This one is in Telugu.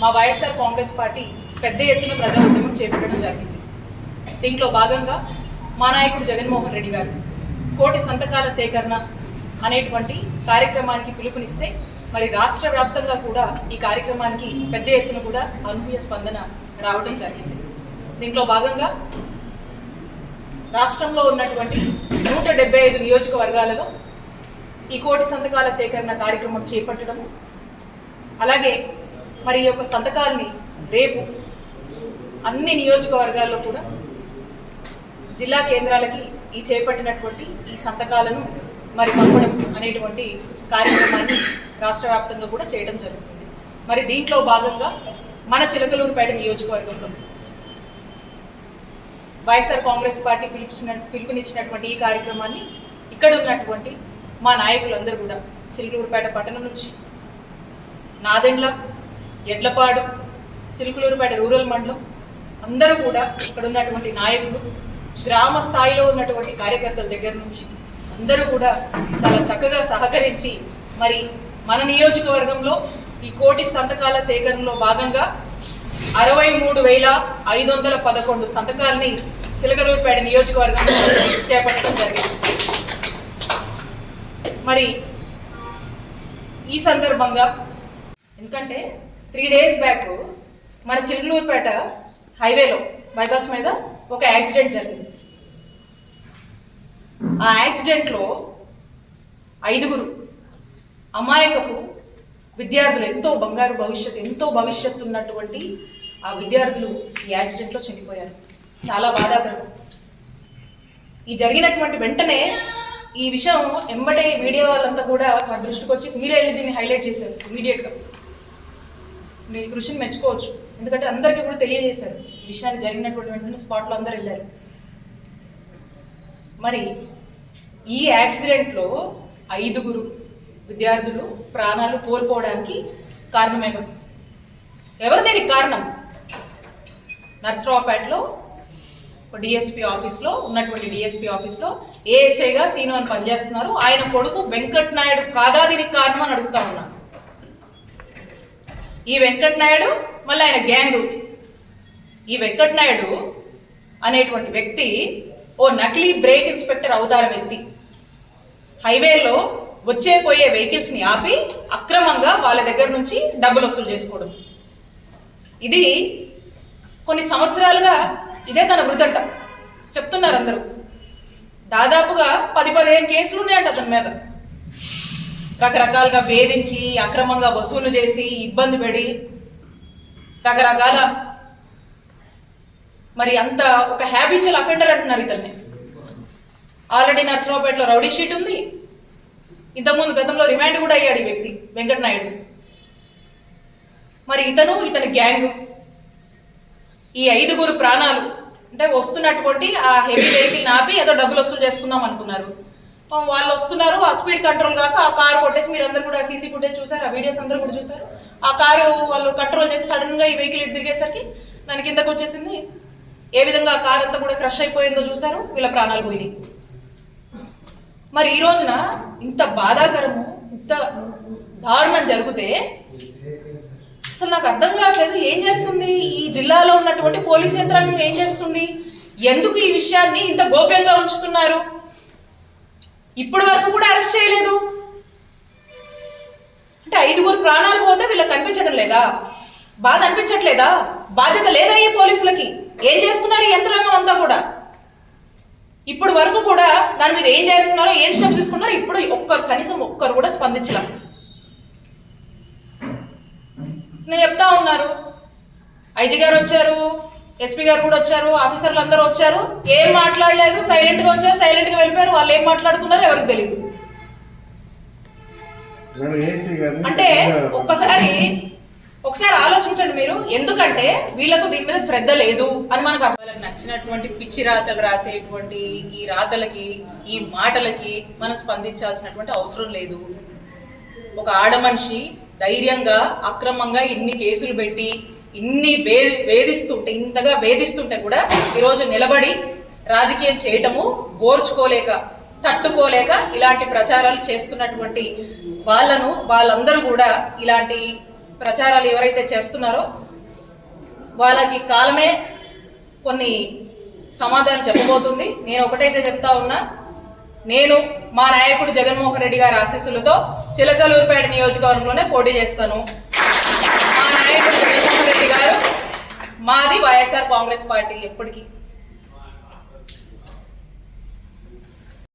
మా వైఎస్ఆర్ కాంగ్రెస్ పార్టీ పెద్ద ఎత్తున ప్రజా ఉద్యమం చేపట్టడం జరిగింది. దీంట్లో భాగంగా మా నాయకుడు జగన్మోహన్ రెడ్డి గారు కోటి సంతకాల సేకరణ అనేటువంటి కార్యక్రమానికి పిలుపునిస్తే మరి రాష్ట్ర వ్యాప్తంగా కూడా ఈ కార్యక్రమానికి పెద్ద ఎత్తున కూడా అనూహ్య స్పందన రావడం జరిగింది. దీంట్లో భాగంగా రాష్ట్రంలో ఉన్నటువంటి నూట డెబ్బై ఐదు నియోజకవర్గాలలో ఈ కోటి సంతకాల సేకరణ కార్యక్రమం చేపట్టడం అలాగే మరి ఈ యొక్క సంతకాల్ని రేపు అన్ని నియోజకవర్గాల్లో కూడా జిల్లా కేంద్రాలకి ఈ చేపట్టినటువంటి ఈ సంతకాలను మరి పంపడం అనేటువంటి కార్యక్రమాన్ని రాష్ట్ర వ్యాప్తంగా కూడా చేయడం జరుగుతుంది. మరి దీంట్లో భాగంగా మన చిలకలూరుపేట నియోజకవర్గంలో వైఎస్ఆర్ కాంగ్రెస్ పార్టీ పిలిపించిన పిలుపునిచ్చినటువంటి ఈ కార్యక్రమాన్ని ఇక్కడ ఉన్నటువంటి మా నాయకులందరూ కూడా చిలకలూరుపేట పట్టణం నుంచి నాదెండ్ల ఎడ్లపాడు చిలుకలూరుపేట రూరల్ మండలం. అందరూ కూడా ఇక్కడ ఉన్నటువంటి నాయకులు గ్రామ స్థాయిలో ఉన్నటువంటి కార్యకర్తల దగ్గర నుంచి అందరూ కూడా చాలా చక్కగా సహకరించి మరి మన నియోజకవర్గంలో ఈ కోటి సంతకాల సేకరణలో భాగంగా అరవై మూడు వేల ఐదు వందల పదకొండు సంతకాలని చిలకలూరుపేట నియోజకవర్గంలో చేపట్టడం జరిగింది. మరి ఈ సందర్భంగా ఎందుకంటే త్రీ డేస్ బ్యాక్ మన చిలుకలూరుపేట హైవేలో బైపాస్ మీద ఒక యాక్సిడెంట్ జరిగింది. ఆ యాక్సిడెంట్లో ఐదుగురు అమాయకపు విద్యార్థులు ఎంతో బంగారు భవిష్యత్తు ఎంతో భవిష్యత్తు ఉన్నటువంటి ఆ విద్యార్థులు ఈ యాక్సిడెంట్లో చనిపోయారు. చాలా బాధాకరం. ఈ జరిగినటువంటి వెంటనే ఈ విషయం ఎంబటే మీడియా వాళ్ళంతా కూడా మా దృష్టికి వచ్చి మీరే వెళ్ళి దీన్ని హైలైట్ చేశారు ఇమీడియట్గా మీ కృషిని మెచ్చుకోవచ్చు. ఎందుకంటే అందరికీ కూడా తెలియజేశారు. ఈ విషయాన్ని జరిగినటువంటి వెంటనే స్పాట్లో అందరు వెళ్ళారు. మరి ఈ యాక్సిడెంట్లో ఐదుగురు విద్యార్థులు ప్రాణాలు కోల్పోవడానికి కారణమేమో ఎవరు దీనికి కారణం? నర్సరావుపేటలో డిఎస్పీ ఆఫీస్లో ఉన్నటువంటి డిఎస్పీ ఆఫీస్లో ఏఎస్ఐగా సీను అని పనిచేస్తున్నారు. ఆయన కొడుకు వెంకట్ నాయుడు కాదా దీనికి కారణం అని అడుగుతా ఉన్నాను. ఈ వెంకటనాయుడు మళ్ళీ ఆయన గ్యాంగు ఈ వెంకటనాయుడు అనేటువంటి వ్యక్తి ఓ నకిలీ బ్రేక్ ఇన్స్పెక్టర్ అవతార వ్యక్తి. హైవేలో వచ్చే పోయే వెహికల్స్ని ఆపి అక్రమంగా వాళ్ళ దగ్గర నుంచి డబ్బులు వసూలు చేసుకోవడం. ఇది కొన్ని సంవత్సరాలుగా ఇదే తన వృద్ధంట చెప్తున్నారు అందరూ. దాదాపుగా పది పదిహేను కేసులు ఉన్నాయంట అతని మీద. రకరకాలుగా వేధించి అక్రమంగా వసూలు చేసి ఇబ్బంది పడి రకరకాల మరి అంత ఒక హ్యాబిచువల్ అఫెండర్ అంటున్నారు ఇతన్ని. ఆల్రెడీ నర్సరావుపేటలో రౌడీ షీట్ ఉంది. ఇంతకుముందు గతంలో రిమాండ్ కూడా అయ్యాడు ఈ వ్యక్తి వెంకటనాయుడు. మరి ఇతను ఇతని గ్యాంగ్. ఈ ఐదుగురు ప్రాణాలు అంటే వస్తున్నటువంటి ఆ హెవీ వెహికల్ ఆపి ఏదో డబ్బులు వసూలు చేసుకుందాం అనుకున్నారు. వాళ్ళు వస్తున్నారు ఆ స్పీడ్ కంట్రోల్ కాక ఆ కారు కొట్టేసి మీరు అందరు కూడా సీసీ ఫుటేజ్ చూసారు ఆ వీడియోస్ అందరూ కూడా చూసారు. ఆ కారు వాళ్ళు కంట్రోల్ చేసి సడన్గా ఈ వెహికల్ ఇటు తిరిగేసరికి దాని కిందకు వచ్చేసింది. ఏ విధంగా ఆ కార్ అంతా కూడా క్రష్ అయిపోయిందో చూసారు వీళ్ళ ప్రాణాలు పోయినాయి. మరి ఈ రోజున ఇంత బాధాకరము ఇంత దారుణం జరిగితే అసలు నాకు అర్థం కావట్లేదు ఏం చేస్తుంది? ఈ జిల్లాలో ఉన్నటువంటి పోలీస్ యంత్రాంగం ఏం చేస్తుంది? ఎందుకు ఈ విషయాన్ని ఇంత గోప్యంగా ఉంచుతున్నారు? ఇప్పుడు వరకు కూడా అరెస్ట్ చేయలేదు. అంటే ఐదుగురు ప్రాణాలు పోతే వీళ్ళకి కనిపించడం లేదా? బాధ అనిపించట్లేదా? బాధ్యత లేదా ఈ పోలీసులకి? ఏం చేస్తున్నారు ఈ యంత్రాంగం అంతా కూడా? ఇప్పుడు వరకు కూడా దాని మీద ఏం చేస్తున్నారో ఏం స్టెప్స్ తీసుకున్నారో ఇప్పుడు ఒక్కరు కనీసం ఒక్కరు కూడా స్పందించలేం. నేను చెప్తా ఉన్నారు. ఐజీ గారు వచ్చారు. ఎస్పీ గారు కూడా వచ్చారు ఆఫీసర్లు అందరూ వచ్చారు. ఏం మాట్లాడలేదు సైలెంట్గా వచ్చారు సైలెంట్గా వెళ్ళిపోయారు. వాళ్ళు ఏం మాట్లాడుకున్నారో ఎవరికి తెలియదు అంటే ఒక్కసారి ఒకసారి ఆలోచించండి మీరు. ఎందుకంటే వీళ్ళకు దీని మీద శ్రద్ధ లేదు అని మనకు అర్థం. వాళ్ళకి నచ్చినటువంటి పిచ్చి రాతలు రాసేటువంటి ఈ రాతలకి ఈ మాటలకి మనం స్పందించాల్సినటువంటి అవసరం లేదు. ఒక ఆడ మనిషి ధైర్యంగా అక్రమంగా ఇన్ని కేసులు పెట్టి ఇన్ని వే వేధిస్తుంటే ఇంతగా వేధిస్తుంటే కూడా ఈరోజు నిలబడి రాజకీయం చేయటము ఓర్చుకోలేక తట్టుకోలేక ఇలాంటి ప్రచారాలు చేస్తున్నటువంటి వాళ్ళను వాళ్ళందరూ కూడా ఇలాంటి ప్రచారాలు ఎవరైతే చేస్తున్నారో వాళ్ళకి కాలమే కొన్ని సమాధానం చెప్పబోతుంది. నేను ఒకటైతే చెప్తా ఉన్నా నేను మా నాయకుడు జగన్మోహన్ రెడ్డి గారి ఆశీస్సులతో చిలకలూరుపేట నియోజకవర్గంలోనే పోటీ చేస్తాను. మా నాయకుడు జగన్మోహన్ రెడ్డి గారు మాది వైఎస్ఆర్ కాంగ్రెస్ పార్టీ ఎప్పటికీ.